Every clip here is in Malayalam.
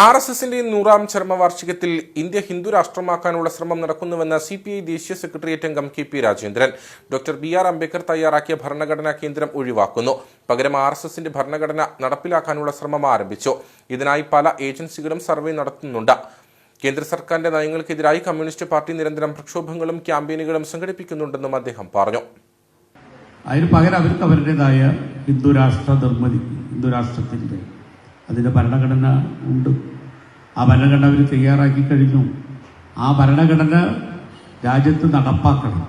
ആർ എസ് എസിന്റെ നൂറാം ചരമവാർഷികത്തിൽ ഇന്ത്യ ഹിന്ദു രാഷ്ട്രമാക്കാനുള്ള ശ്രമം നടക്കുന്നുവെന്ന് സി പി ഐ ദേശീയ സെക്രട്ടേറിയറ്റ് അംഗം K P Rajendran doctor B R Ambedkar തയ്യാറാക്കിയ ഭരണഘടനാ കേന്ദ്രം ഒഴിവാക്കുന്നു. പകരം ആർ എസ് എസിന്റെ ഭരണഘടന നടപ്പിലാക്കാനുള്ള ശ്രമം ആരംഭിച്ചു. ഇതിനായി പല ഏജൻസികളും സർവേ നടത്തുന്നുണ്ട്. കേന്ദ്ര സർക്കാരിന്റെ നയങ്ങൾക്കെതിരായി കമ്മ്യൂണിസ്റ്റ് പാർട്ടി നിരന്തരം പ്രക്ഷോഭങ്ങളും ക്യാമ്പയിനുകളും സംഘടിപ്പിക്കുന്നുണ്ടെന്നും അദ്ദേഹം പറഞ്ഞു. അതിന് പകരം അവർക്ക് അവരുടേതായ ഹിന്ദു രാഷ്ട്ര നിർമ്മിതി ഹിന്ദു രാഷ്ട്രത്തിന്റെ അതിന്റെ ഭരണഘടന ഉണ്ട്. ആ ഭരണഘടന അവർ തയ്യാറാക്കി കഴിഞ്ഞു. ആ ഭരണഘടന രാജ്യത്ത് നടപ്പാക്കണം.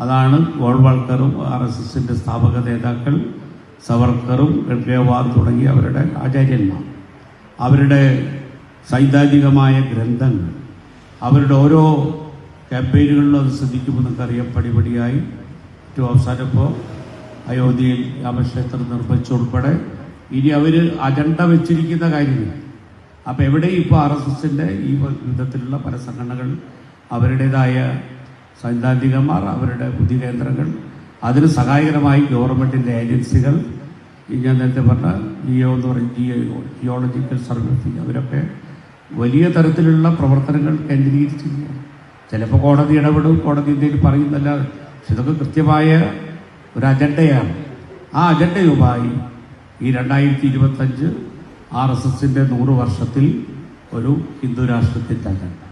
അതാണ് ഗോൾവാൾക്കറും ആർ എസ് എസിന്റെ സ്ഥാപക നേതാക്കൾ സവർക്കറും ഗഡ്ഗേവാർ തുടങ്ങി അവരുടെ ആചാര്യന്മാർ. അവരുടെ സൈദ്ധാന്തികമായ ഗ്രന്ഥങ്ങൾ അവരുടെ ഓരോ ക്യാമ്പയിനുകളിലും അത് ശ്രദ്ധിക്കുമ്പോൾ നമുക്കറിയാം പടിപടിയായി. ഏറ്റവും അവസാനപ്പോൾ അയോധ്യയിൽ രാമക്ഷേത്രം നിർമ്മിച്ചുൾപ്പെടെ ഇനി അവർ അജണ്ട വെച്ചിരിക്കുന്ന കാര്യങ്ങൾ അപ്പോൾ എവിടെയും ഇപ്പോൾ ആർ എസ് എസിന്റെ ഈ വിധത്തിലുള്ള പല സംഘടനകൾ അവരുടേതായ സൈദ്ധാന്തികന്മാർ അവരുടെ ബുദ്ധി കേന്ദ്രങ്ങൾ അതിന് സഹായകരമായി ഗവൺമെന്റിന്റെ ഏജൻസികൾ ഞാൻ നേരത്തെ പറഞ്ഞ ജിയോ എന്ന് പറയും ജിയോ ജിയോളജിക്കൽ സർവേ അവരൊക്കെ വലിയ തരത്തിലുള്ള പ്രവർത്തനങ്ങൾ കേന്ദ്രീകരിച്ചിരിക്കുക ചിലപ്പോൾ കോടതി ഇടപെടും കോടതി എന്തെങ്കിലും പറയുന്നല്ല ഇതൊക്കെ കൃത്യമായ ഒരു അജണ്ടയാണ്. ആ അജണ്ടയുമായി ഈ രണ്ടായിരത്തി ഇരുപത്തഞ്ച് ആർ എസ് എസിന്റെ നൂറ് വർഷത്തിൽ ഒരു ഹിന്ദു രാഷ്ട്രത്തിന്റെ അജണ്ട